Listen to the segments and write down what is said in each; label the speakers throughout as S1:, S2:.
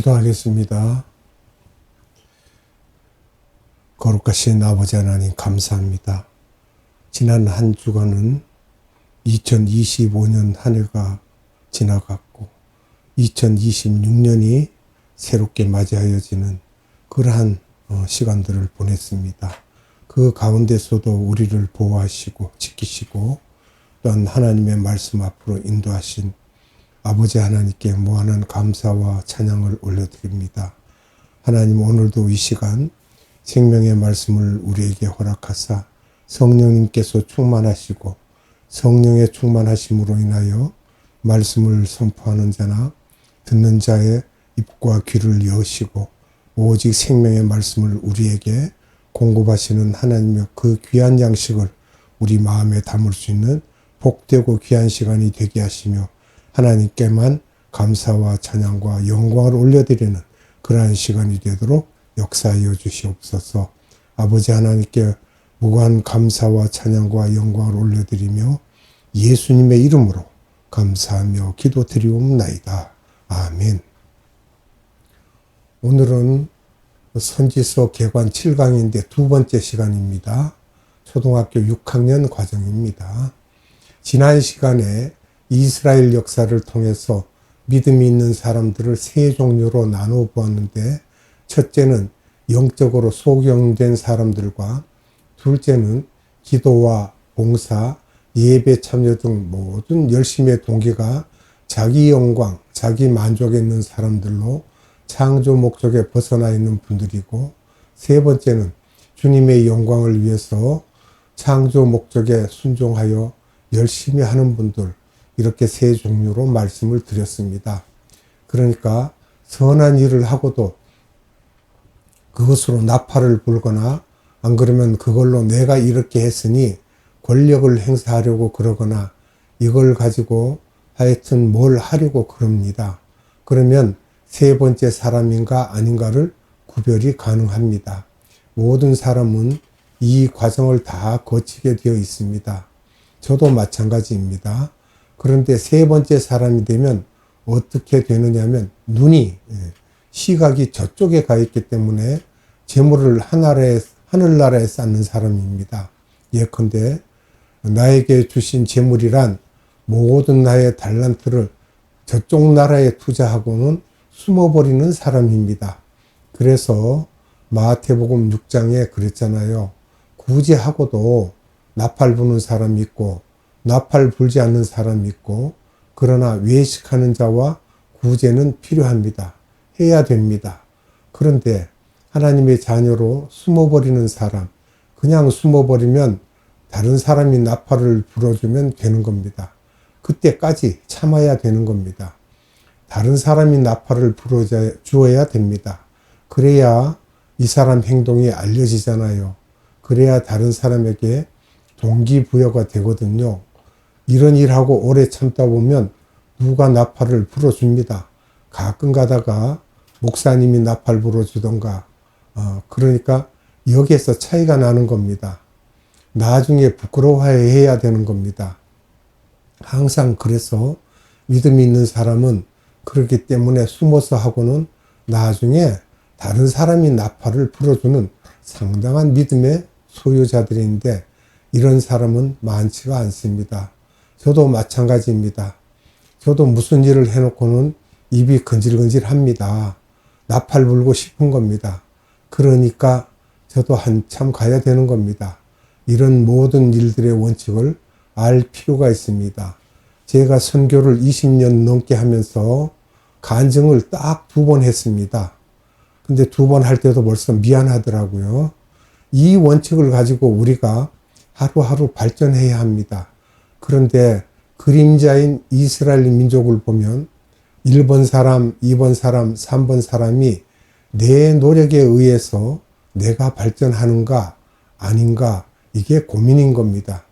S1: 기도하겠습니다. 거룩하신 아버지 하나님 감사합니다. 지난 한 주간은 2025년 한 해가 지나갔고 2026년이 새롭게 맞이하여지는 그러한 어, 시간들을 보냈습니다. 그 가운데서도 우리를 보호하시고 지키시고 또한 하나님의 말씀 앞으로 인도하신 아버지 하나님께 무한한 감사와 찬양을 올려드립니다. 하나님 오늘도 이 시간 생명의 말씀을 우리에게 허락하사 성령님께서 충만하시고 성령의 충만하심으로 인하여 말씀을 선포하는 자나 듣는 자의 입과 귀를 여시고 오직 생명의 말씀을 우리에게 공급하시는 하나님의 그 귀한 양식을 우리 마음에 담을 수 있는 복되고 귀한 시간이 되게 하시며 하나님께만 감사와 찬양과 영광을 올려드리는 그러한 시간이 되도록 역사하여 주시옵소서. 아버지 하나님께 무한 감사와 찬양과 영광을 올려드리며 예수님의 이름으로 감사하며 기도드리옵나이다. 아멘. 오늘은 선지서 개관 7강인데 두 번째 시간입니다. 초등학교 6학년 과정입니다. 지난 시간에 이스라엘 역사를 통해서 믿음이 있는 사람들을 세 종류로 나누어 보았는데 첫째는 영적으로 소경된 사람들과 둘째는 기도와 봉사, 예배 참여 등 모든 열심의 동기가 자기 영광, 자기 만족에 있는 사람들로 창조 목적에 벗어나 있는 분들이고 세 번째는 주님의 영광을 위해서 창조 목적에 순종하여 열심히 하는 분들 이렇게 세 종류로 말씀을 드렸습니다. 그러니까 선한 일을 하고도 그것으로 나팔을 불거나 안 그러면 그걸로 내가 이렇게 했으니 권력을 행사하려고 그러거나 이걸 가지고 하여튼 뭘 하려고 그럽니다. 그러면 세 번째 사람인가 아닌가를 구별이 가능합니다. 모든 사람은 이 과정을 다 거치게 되어 있습니다. 저도 마찬가지입니다. 그런데 세 번째 사람이 되면 어떻게 되느냐면 눈이 예, 시각이 저쪽에 가 있기 때문에 재물을 하늘에 하늘나라에 쌓는 사람입니다. 예컨대 나에게 주신 재물이란 모든 나의 달란트를 저쪽 나라에 투자하고는 숨어버리는 사람입니다. 그래서 마태복음 6장에 그랬잖아요. 굳이 하고도 나팔 부는 사람이 있고 나팔 불지 않는 사람이 있고 그러나 외식하는 자와 구제는 필요합니다. 해야 됩니다. 그런데 하나님의 자녀로 숨어버리는 사람, 그냥 숨어버리면 다른 사람이 나팔을 불어주면 되는 겁니다. 그때까지 참아야 되는 겁니다. 다른 사람이 나팔을 불어주어야 됩니다. 그래야 이 사람 행동이 알려지잖아요. 그래야 다른 사람에게 동기부여가 되거든요. 이런 일하고 오래 참다 보면 누가 나팔을 불어줍니다. 가끔 가다가 목사님이 나팔 불어주던가, 어, 그러니까 여기에서 차이가 나는 겁니다. 나중에 부끄러워해야 되는 겁니다. 항상 그래서 믿음이 있는 사람은 그렇기 때문에 숨어서 하고는 나중에 다른 사람이 나팔을 불어주는 상당한 믿음의 소유자들인데 이런 사람은 많지가 않습니다. 저도 마찬가지입니다. 저도 무슨 일을 해놓고는 입이 근질근질 합니다. 나팔 불고 싶은 겁니다. 그러니까 저도 한참 가야 되는 겁니다. 이런 모든 일들의 원칙을 알 필요가 있습니다. 제가 선교를 20년 넘게 하면서 간증을 딱 두 번 했습니다. 근데 두 번 할 때도 벌써 미안하더라고요. 이 원칙을 가지고 우리가 하루하루 발전해야 합니다. 그런데 그림자인 이스라엘 민족을 보면 1번 사람, 2번 사람, 3번 사람이 내 노력에 의해서 내가 발전하는가 아닌가 이게 고민인 겁니다.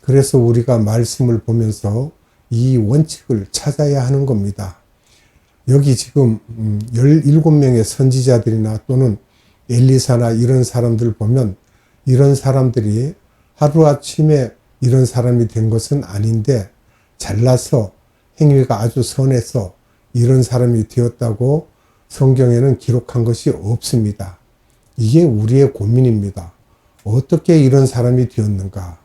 S1: 그래서 우리가 말씀을 보면서 이 원칙을 찾아야 하는 겁니다. 여기 지금 17명의 음, 선지자들이나 또는 엘리사나 이런 사람들 보면 이런 사람들이 하루아침에 이런 사람이 된 것은 아닌데 잘나서 행위가 아주 선해서 이런 사람이 되었다고 성경에는 기록한 것이 없습니다. 이게 우리의 고민입니다. 어떻게 이런 사람이 되었는가?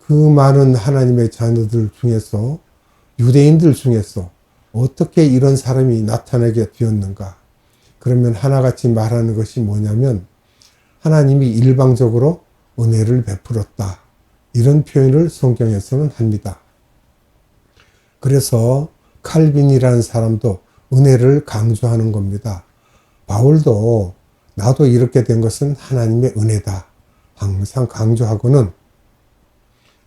S1: 그 많은 하나님의 자녀들 중에서 유대인들 중에서 어떻게 이런 사람이 나타나게 되었는가? 그러면 하나같이 말하는 것이 뭐냐면 하나님이 일방적으로 은혜를 베풀었다. 이런 표현을 성경에서는 합니다. 그래서 칼빈이라는 사람도 은혜를 강조하는 겁니다. 바울도 나도 이렇게 된 것은 하나님의 은혜다. 항상 강조하고는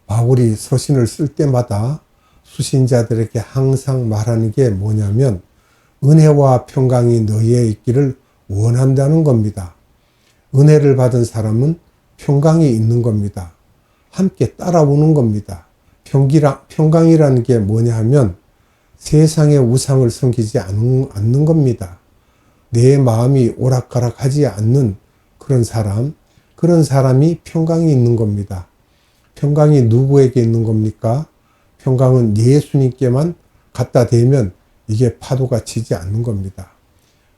S1: 바울이 서신을 쓸 때마다 수신자들에게 항상 말하는 게 뭐냐면 은혜와 평강이 너희에 있기를 원한다는 겁니다. 은혜를 받은 사람은 평강이 있는 겁니다. 함께 따라오는 겁니다. 평기라, 평강이라는 게 뭐냐 하면 세상의 우상을 섬기지 않는, 않는 겁니다. 내 마음이 오락가락하지 않는 그런 사람, 그런 사람이 평강이 있는 겁니다. 평강이 누구에게 있는 겁니까? 평강은 예수님께만 갖다 대면 이게 파도가 치지 않는 겁니다.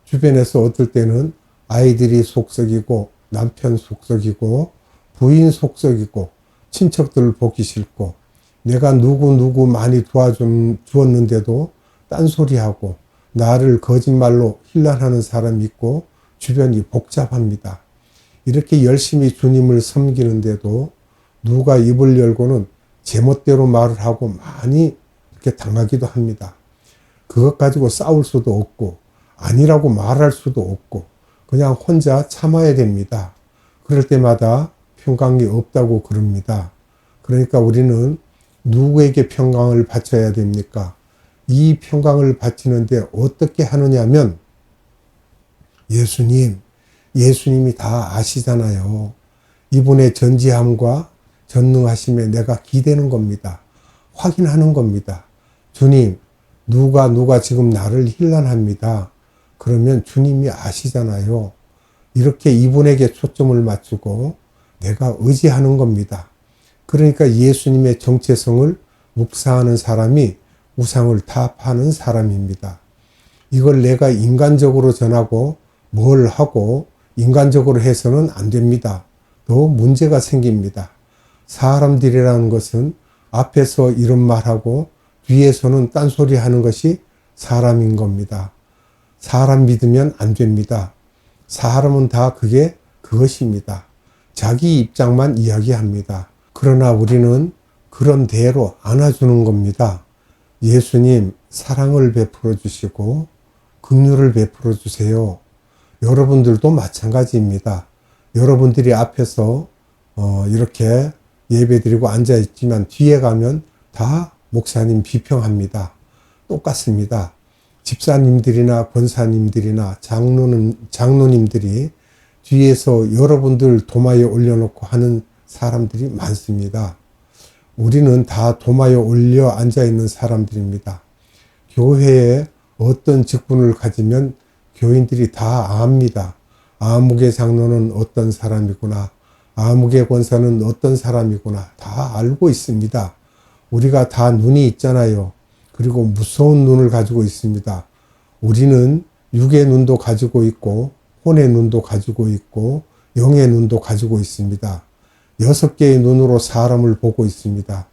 S1: 주변에서 어떨 때는 아이들이 속썩이고 남편 속썩이고 부인 속썩이고 친척들을 보기 싫고 내가 누구 누구 많이 도와주었는데도 딴소리하고 나를 거짓말로 힐난하는 사람이 있고 주변이 복잡합니다. 이렇게 열심히 주님을 섬기는데도 누가 입을 열고는 제멋대로 말을 하고 많이 이렇게 당하기도 합니다. 그것 가지고 싸울 수도 없고 아니라고 말할 수도 없고 그냥 혼자 참아야 됩니다. 그럴 때마다 평강이 없다고 그럽니다. 그러니까 우리는 누구에게 평강을 바쳐야 됩니까? 이 평강을 바치는데 어떻게 하느냐면 예수님, 예수님이 다 아시잖아요. 이분의 전지함과 전능하심에 내가 기대는 겁니다. 확인하는 겁니다. 주님, 누가 누가 지금 나를 힐난합니다. 그러면 주님이 아시잖아요. 이렇게 이분에게 초점을 맞추고 내가 의지하는 겁니다. 그러니까 예수님의 정체성을 묵사하는 사람이 우상을 타파하는 사람입니다. 이걸 내가 인간적으로 전하고 뭘 하고 인간적으로 해서는 안 됩니다. 또 문제가 생깁니다. 사람들이라는 것은 앞에서 이런 말하고 뒤에서는 딴소리 하는 것이 사람인 겁니다. 사람 믿으면 안 됩니다. 사람은 다 그게 그것입니다. 자기 입장만 이야기합니다. 그러나 우리는 그런 대로 안아주는 겁니다. 예수님 사랑을 베풀어 주시고 긍휼을 베풀어 주세요. 여러분들도 마찬가지입니다. 여러분들이 앞에서 어 이렇게 예배드리고 앉아 있지만 뒤에 가면 다 목사님 비평합니다. 똑같습니다. 집사님들이나 권사님들이나 장로는 장로님들이 뒤에서 여러분들 도마에 올려놓고 하는 사람들이 많습니다. 우리는 다 도마에 올려 앉아 있는 사람들입니다. 교회에 어떤 직분을 가지면 교인들이 다 압니다. 아무개 장로는 어떤 사람이구나. 아무개 권사는 어떤 사람이구나. 다 알고 있습니다. 우리가 다 눈이 있잖아요. 그리고 무서운 눈을 가지고 있습니다. 우리는 육의 눈도 가지고 있고, 혼의 눈도 가지고 있고, 영의 눈도 가지고 있습니다. 여섯 개의 눈으로 사람을 보고 있습니다.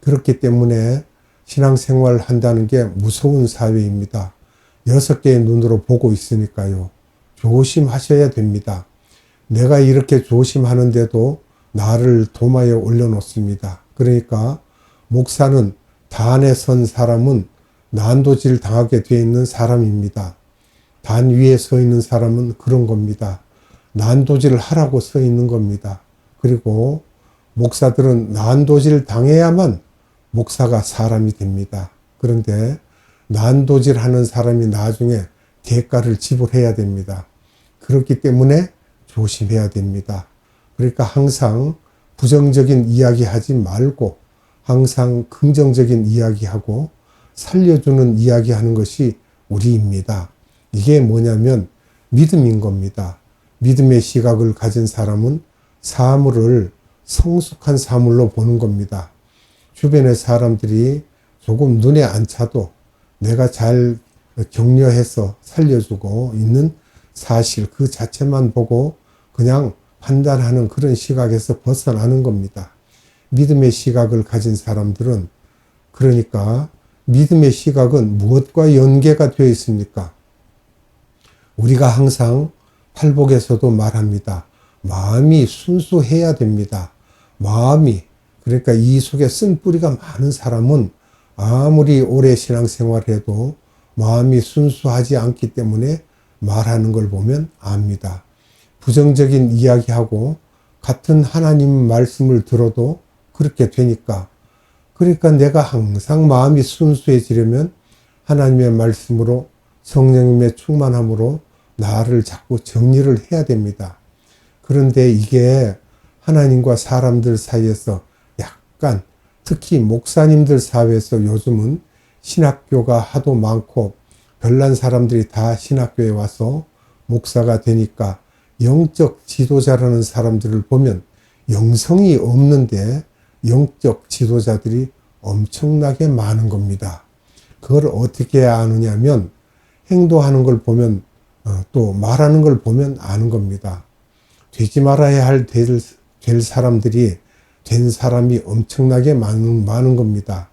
S1: 그렇기 때문에 신앙생활 한다는 게 무서운 사회입니다. 여섯 개의 눈으로 보고 있으니까요. 조심하셔야 됩니다. 내가 이렇게 조심하는데도 나를 도마에 올려놓습니다. 그러니까 목사는 단에 선 사람은 난도질 당하게 되어 있는 사람입니다. 단 위에 서 있는 사람은 그런 겁니다. 난도질을 하라고 서 있는 겁니다. 그리고 목사들은 난도질 당해야만 목사가 사람이 됩니다. 그런데 난도질 하는 사람이 나중에 대가를 지불해야 됩니다. 그렇기 때문에 조심해야 됩니다. 그러니까 항상 부정적인 이야기 하지 말고 항상 긍정적인 이야기하고 살려주는 이야기 하는 것이 우리입니다. 이게 뭐냐면 믿음인 겁니다. 믿음의 시각을 가진 사람은 사물을 성숙한 사물로 보는 겁니다. 주변의 사람들이 조금 눈에 안 차도 내가 잘 격려해서 살려주고 있는 사실 그 자체만 보고 그냥 판단하는 그런 시각에서 벗어나는 겁니다. 믿음의 시각을 가진 사람들은 그러니까 믿음의 시각은 무엇과 연계가 되어 있습니까? 우리가 항상 팔복에서도 말합니다. 마음이 순수해야 됩니다. 마음이 그러니까 이 속에 쓴 뿌리가 많은 사람은 아무리 오래 신앙생활을 해도 마음이 순수하지 않기 때문에 말하는 걸 보면 압니다. 부정적인 이야기하고 같은 하나님 말씀을 들어도 그렇게 되니까 그러니까 내가 항상 마음이 순수해지려면 하나님의 말씀으로 성령님의 충만함으로 나를 자꾸 정리를 해야 됩니다. 그런데 이게 하나님과 사람들 사이에서 약간 특히 목사님들 사회에서 요즘은 신학교가 하도 많고 별난 사람들이 다 신학교에 와서 목사가 되니까 영적 지도자라는 사람들을 보면 영성이 없는데 영적 지도자들이 엄청나게 많은 겁니다. 그걸 어떻게 아느냐면 행동하는 걸 보면 어, 또 말하는 걸 보면 아는 겁니다. 되지 말아야 할 될, 될 사람들이 된 사람이 엄청나게 많은, 많은 겁니다.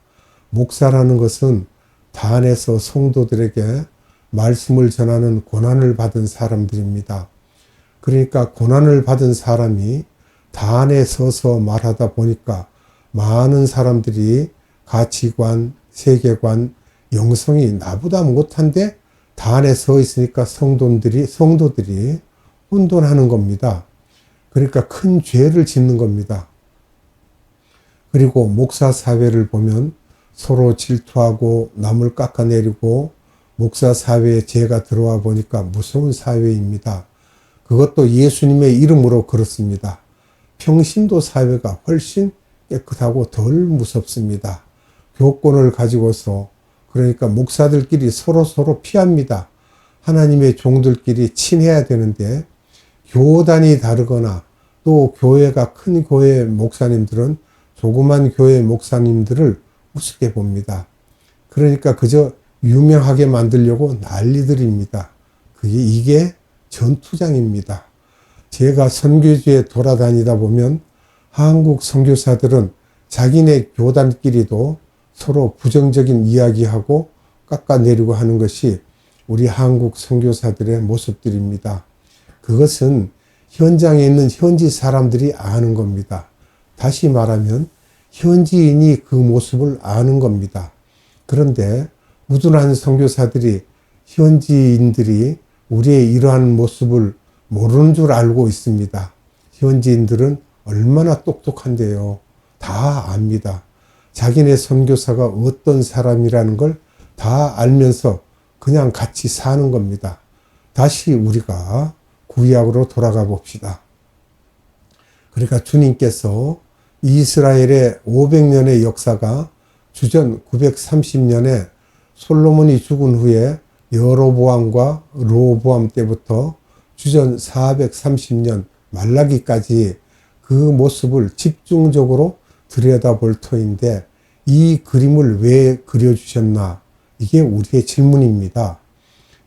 S1: 목사라는 것은 단에서 성도들에게 말씀을 전하는 고난을 받은 사람들입니다. 그러니까 고난을 받은 사람이 단에 서서 말하다 보니까 많은 사람들이 가치관, 세계관, 영성이 나보다 못한데 단에 서 있으니까 성도들이, 성도들이 혼돈하는 겁니다. 그러니까 큰 죄를 짓는 겁니다. 그리고 목사 사회를 보면 서로 질투하고 남을 깎아내리고 목사 사회에 죄가 들어와 보니까 무서운 사회입니다. 그것도 예수님의 이름으로 그렇습니다. 평신도 사회가 훨씬 깨끗하고 덜 무섭습니다. 교권을 가지고서 그러니까 목사들끼리 서로 서로 피합니다. 하나님의 종들끼리 친해야 되는데 교단이 다르거나 또 교회가 큰 교회 목사님들은 조그만 교회 목사님들을 우습게 봅니다. 그러니까 그저 유명하게 만들려고 난리들입니다. 그게 이게 전투장입니다. 제가 선교지에 돌아다니다 보면 한국 선교사들은 자기네 교단끼리도 서로 부정적인 이야기하고 깎아내리고 하는 것이 우리 한국 선교사들의 모습들입니다. 그것은 현장에 있는 현지 사람들이 아는 겁니다. 다시 말하면 현지인이 그 모습을 아는 겁니다. 그런데 우둔한 선교사들이 현지인들이 우리의 이러한 모습을 모르는 줄 알고 있습니다. 현지인들은 얼마나 똑똑한데요. 다 압니다. 자기네 선교사가 어떤 사람이라는 걸 다 알면서 그냥 같이 사는 겁니다. 다시 우리가 구약으로 돌아가 봅시다. 그러니까 주님께서 이스라엘의 500년의 역사가 주전 930년에 솔로몬이 죽은 후에 여로보암과 로보암 때부터 주전 430년 말라기까지 그 모습을 집중적으로 들여다볼 터인데 이 그림을 왜 그려주셨나? 이게 우리의 질문입니다.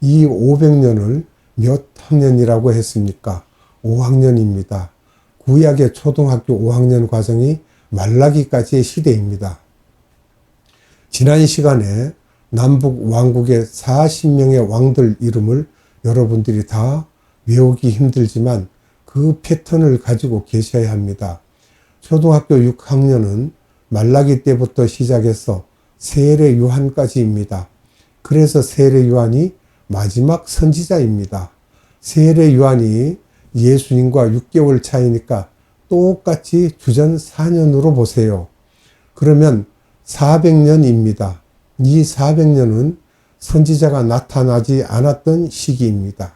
S1: 이 500년을 몇 학년이라고 했습니까? 5학년입니다. 구약의 초등학교 5학년 과정이 말라기까지의 시대입니다. 지난 시간에 남북 왕국의 40명의 왕들 이름을 여러분들이 다 외우기 힘들지만 그 패턴을 가지고 계셔야 합니다. 초등학교 6학년은 말라기 때부터 시작해서 세례 요한까지입니다. 그래서 세례 요한이 마지막 선지자입니다. 세례 요한이 예수님과 6개월 차이니까 똑같이 주전 4년으로 보세요. 그러면 400년입니다. 이 400년은 선지자가 나타나지 않았던 시기입니다.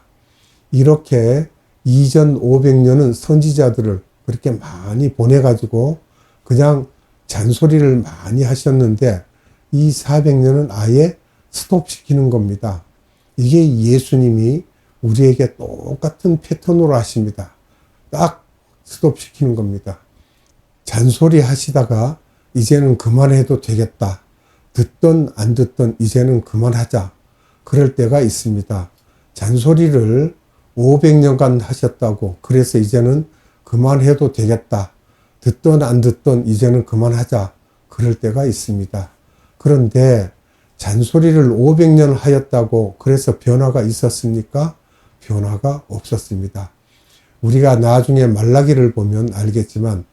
S1: 이렇게 이전 500년은 선지자들을 그렇게 많이 보내가지고 그냥 잔소리를 많이 하셨는데 이 400년은 아예 스톱시키는 겁니다. 이게 예수님이 우리에게 똑같은 패턴으로 하십니다. 딱 스톱시키는 겁니다. 잔소리 하시다가 이제는 그만해도 되겠다. 듣던 안 듣던 이제는 그만하자. 그럴 때가 있습니다. 잔소리를 500년간 하셨다고 그래서 이제는 그만해도 되겠다. 듣던 안 듣던 이제는 그만하자. 그럴 때가 있습니다. 그런데 잔소리를 500년 하였다고 그래서 변화가 있었습니까? 변화가 없었습니다. 우리가 나중에 말라기를 보면 알겠지만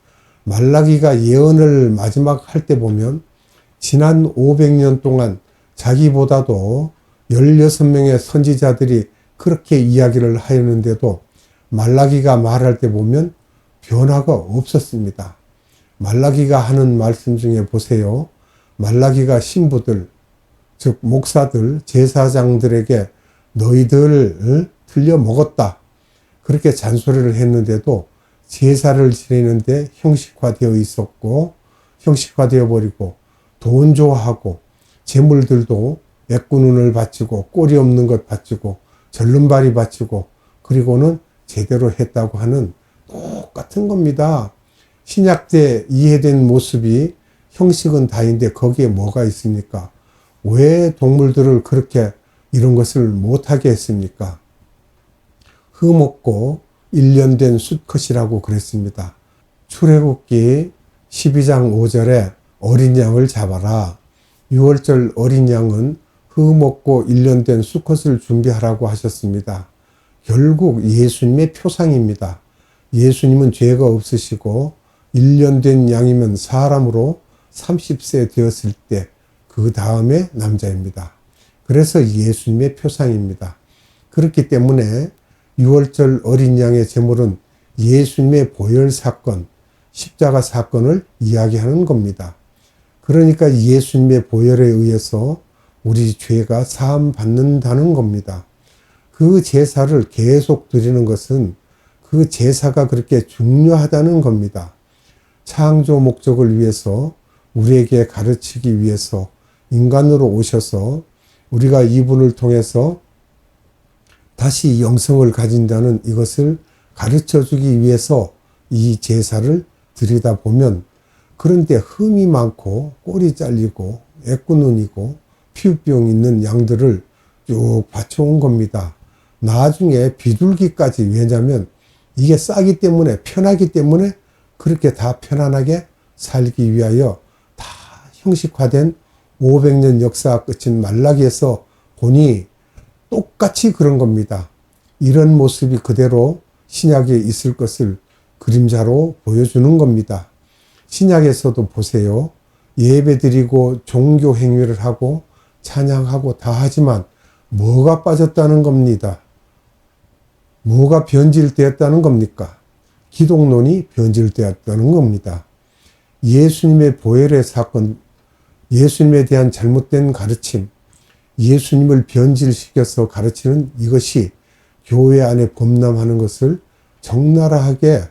S1: 말라기가 예언을 마지막 할 때 보면 지난 500년 동안 자기보다도 16명의 선지자들이 그렇게 이야기를 하였는데도 말라기가 말할 때 보면 변화가 없었습니다. 말라기가 하는 말씀 중에 보세요. 말라기가 신부들, 즉 목사들, 제사장들에게 너희들 틀려 먹었다. 그렇게 잔소리를 했는데도 제사를 지내는데 형식화되어 있었고 형식화되어 버리고 돈 좋아하고 재물들도 애꾸눈을 바치고 꼬리 없는 것 바치고 절름발이 바치고 그리고는 제대로 했다고 하는 똑같은 겁니다. 신약 때 이해된 모습이 형식은 다인데 거기에 뭐가 있습니까? 왜 동물들을 그렇게 이런 것을 못하게 했습니까? 흠없고 1년 된 수컷이라고 그랬습니다. 출애굽기 12장 5절에 어린 양을 잡아라. 6월절 어린 양은 흠없고 1년 된 수컷을 준비하라고 하셨습니다. 결국 예수님의 표상입니다. 예수님은 죄가 없으시고 1년 된 양이면 사람으로 30세 되었을 때 그 다음에 남자입니다. 그래서 예수님의 표상입니다. 그렇기 때문에 6월절 어린 양의 제물은 예수님의 보혈 사건, 십자가 사건을 이야기하는 겁니다. 그러니까 예수님의 보혈에 의해서 우리 죄가 사함 받는다는 겁니다. 그 제사를 계속 드리는 것은 그 제사가 그렇게 중요하다는 겁니다. 창조 목적을 위해서 우리에게 가르치기 위해서 인간으로 오셔서 우리가 이분을 통해서 다시 영성을 가진다는 이것을 가르쳐 주기 위해서 이 제사를 드리다 보면 그런데 흠이 많고 꼬리 잘리고 애꾸눈이고 피부병 있는 양들을 쭉 받쳐온 겁니다. 나중에 비둘기까지 왜냐면 이게 싸기 때문에 편하기 때문에 그렇게 다 편안하게 살기 위하여 다 형식화된 500년 역사 끝인 말라기에서 보니 똑같이 그런 겁니다. 이런 모습이 그대로 신약에 있을 것을 그림자로 보여주는 겁니다. 신약에서도 보세요. 예배 드리고 종교 행위를 하고 찬양하고 다 하지만 뭐가 빠졌다는 겁니다. 뭐가 변질되었다는 겁니까? 기독론이 변질되었다는 겁니다. 예수님의 보혈의 사건, 예수님에 대한 잘못된 가르침, 예수님을 변질시켜서 가르치는 이것이 교회 안에 범람하는 것을 적나라하게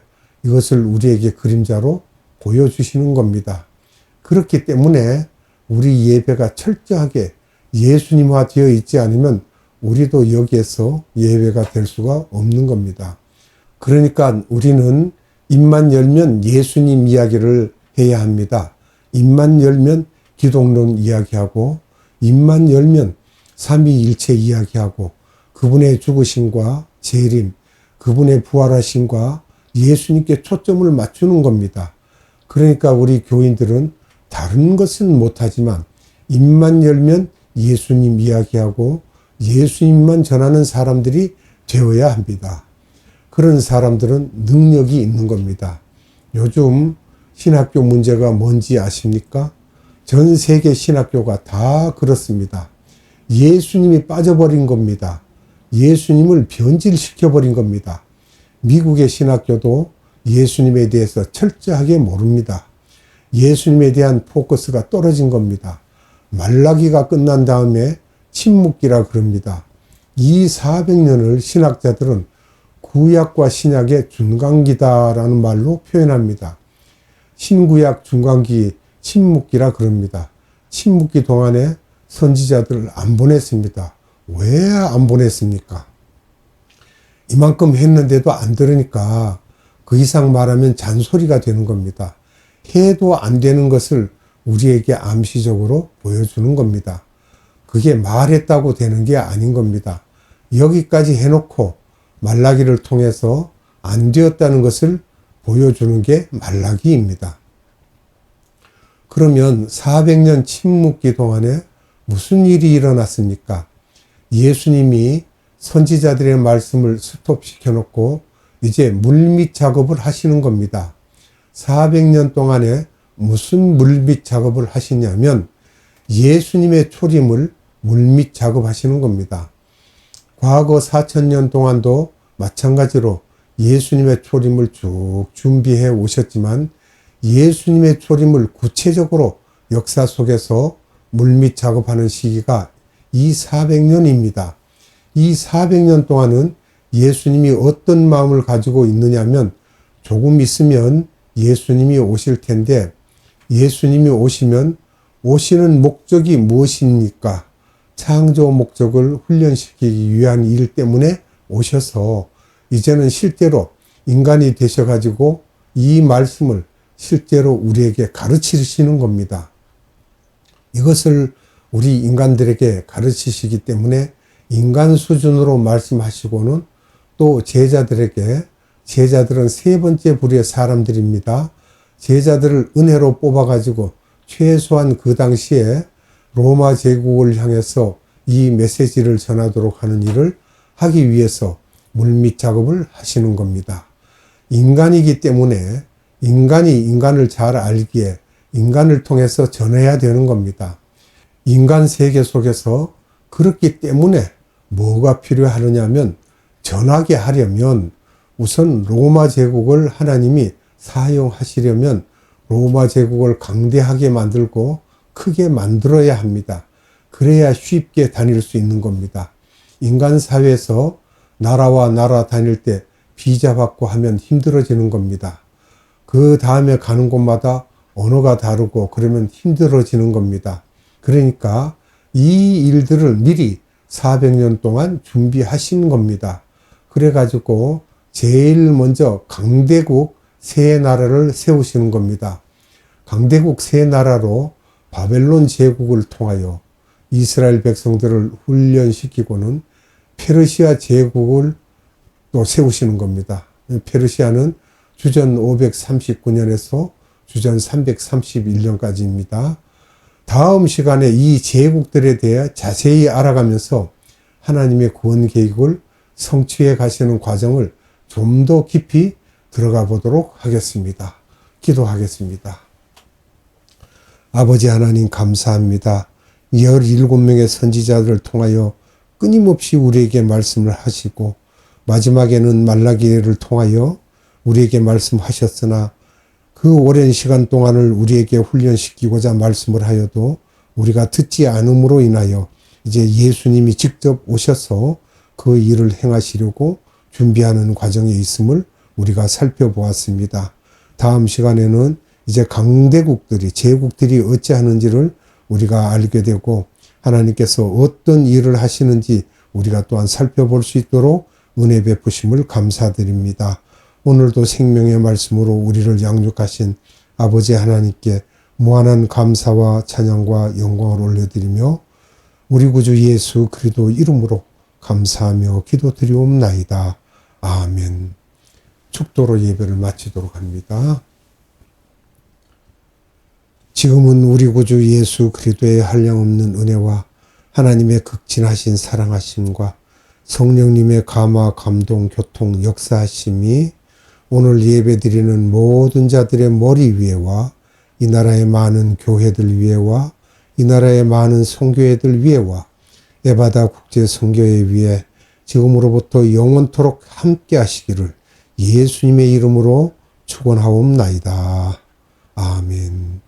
S1: 이것을 우리에게 그림자로 보여주시는 겁니다. 그렇기 때문에 우리 예배가 철저하게 예수님화 되어 있지 않으면 우리도 여기에서 예배가 될 수가 없는 겁니다. 그러니까 우리는 입만 열면 예수님 이야기를 해야 합니다. 입만 열면 기독론 이야기하고 입만 열면 삼위일체 이야기하고 그분의 죽으심과 재림, 그분의 부활하심과 예수님께 초점을 맞추는 겁니다. 그러니까 우리 교인들은 다른 것은 못하지만 입만 열면 예수님 이야기하고 예수님만 전하는 사람들이 되어야 합니다. 그런 사람들은 능력이 있는 겁니다. 요즘 신학교 문제가 뭔지 아십니까? 전 세계 신학교가 다 그렇습니다. 예수님이 빠져버린 겁니다. 예수님을 변질시켜버린 겁니다. 미국의 신학교도 예수님에 대해서 철저하게 모릅니다. 예수님에 대한 포커스가 떨어진 겁니다. 말라기가 끝난 다음에 침묵기라 그럽니다. 이 400년을 신학자들은 구약과 신약의 중간기다라는 말로 표현합니다. 신구약 중간기 침묵기라 그럽니다. 침묵기 동안에 선지자들을 안 보냈습니다. 왜 안 보냈습니까? 이만큼 했는데도 안 들으니까 그 이상 말하면 잔소리가 되는 겁니다. 해도 안 되는 것을 우리에게 암시적으로 보여주는 겁니다. 그게 말했다고 되는 게 아닌 겁니다. 여기까지 해놓고 말라기를 통해서 안 되었다는 것을 보여주는 게 말라기입니다. 그러면 400년 침묵기 동안에 무슨 일이 일어났습니까? 예수님이 선지자들의 말씀을 스톱시켜 놓고 이제 물밑 작업을 하시는 겁니다. 400년 동안에 무슨 물밑 작업을 하시냐면 예수님의 초림을 물밑 작업하시는 겁니다. 과거 4천년 동안도 마찬가지로 예수님의 초림을 쭉 준비해 오셨지만 예수님의 초림을 구체적으로 역사 속에서 물밑 작업하는 시기가 이 400년입니다. 이 400년 동안은 예수님이 어떤 마음을 가지고 있느냐면 조금 있으면 예수님이 오실 텐데 예수님이 오시면 오시는 목적이 무엇입니까? 창조 목적을 훈련시키기 위한 일 때문에 오셔서 이제는 실제로 인간이 되셔가지고 이 말씀을 실제로 우리에게 가르치시는 겁니다. 이것을 우리 인간들에게 가르치시기 때문에 인간 수준으로 말씀하시고는 또 제자들에게 제자들은 세 번째 부류의 사람들입니다. 제자들을 은혜로 뽑아가지고 최소한 그 당시에 로마 제국을 향해서 이 메시지를 전하도록 하는 일을 하기 위해서 물밑 작업을 하시는 겁니다. 인간이기 때문에 인간이 인간을 잘 알기에 인간을 통해서 전해야 되는 겁니다. 인간 세계 속에서 그렇기 때문에 뭐가 필요하느냐면 전하게 하려면 우선 로마 제국을 하나님이 사용하시려면 로마 제국을 강대하게 만들고 크게 만들어야 합니다. 그래야 쉽게 다닐 수 있는 겁니다. 인간 사회에서 나라와 나라 다닐 때 비자 받고 하면 힘들어지는 겁니다. 그 다음에 가는 곳마다 언어가 다르고 그러면 힘들어지는 겁니다. 그러니까 이 일들을 미리 400년 동안 준비하신 겁니다. 그래가지고 제일 먼저 강대국 세 나라를 세우시는 겁니다. 강대국 세 나라로 바벨론 제국을 통하여 이스라엘 백성들을 훈련시키고는 페르시아 제국을 또 세우시는 겁니다. 페르시아는 주전 539년에서 주전 331년까지입니다. 다음 시간에 이 제국들에 대해 자세히 알아가면서 하나님의 구원 계획을 성취해 가시는 과정을 좀 더 깊이 들어가 보도록 하겠습니다. 기도하겠습니다. 아버지 하나님 감사합니다. 17명의 선지자들을 통하여 끊임없이 우리에게 말씀을 하시고 마지막에는 말라기를 통하여 우리에게 말씀하셨으나 그 오랜 시간 동안을 우리에게 훈련시키고자 말씀을 하여도 우리가 듣지 않음으로 인하여 이제 예수님이 직접 오셔서 그 일을 행하시려고 준비하는 과정에 있음을 우리가 살펴보았습니다. 다음 시간에는 이제 강대국들이, 제국들이 어찌하는지를 우리가 알게 되고 하나님께서 어떤 일을 하시는지 우리가 또한 살펴볼 수 있도록 은혜 베푸심을 감사드립니다. 오늘도 생명의 말씀으로 우리를 양육하신 아버지 하나님께 무한한 감사와 찬양과 영광을 올려드리며 우리 구주 예수 그리도 이름으로 감사하며 기도드리옵나이다. 아멘. 축도로 예배를 마치도록 합니다. 지금은 우리 구주 예수 그리도의 한량없는 은혜와 하나님의 극진하신 사랑하심과 성령님의 감화, 감동, 교통, 역사하심이 오늘 예배드리는 모든 자들의 머리 위에와 이 나라의 많은 교회들 위에와 이 나라의 많은 성교회들 위에와 에바다 국제 성교회 위에 지금으로부터 영원토록 함께 하시기를 예수님의 이름으로 축원하옵나이다. 아멘.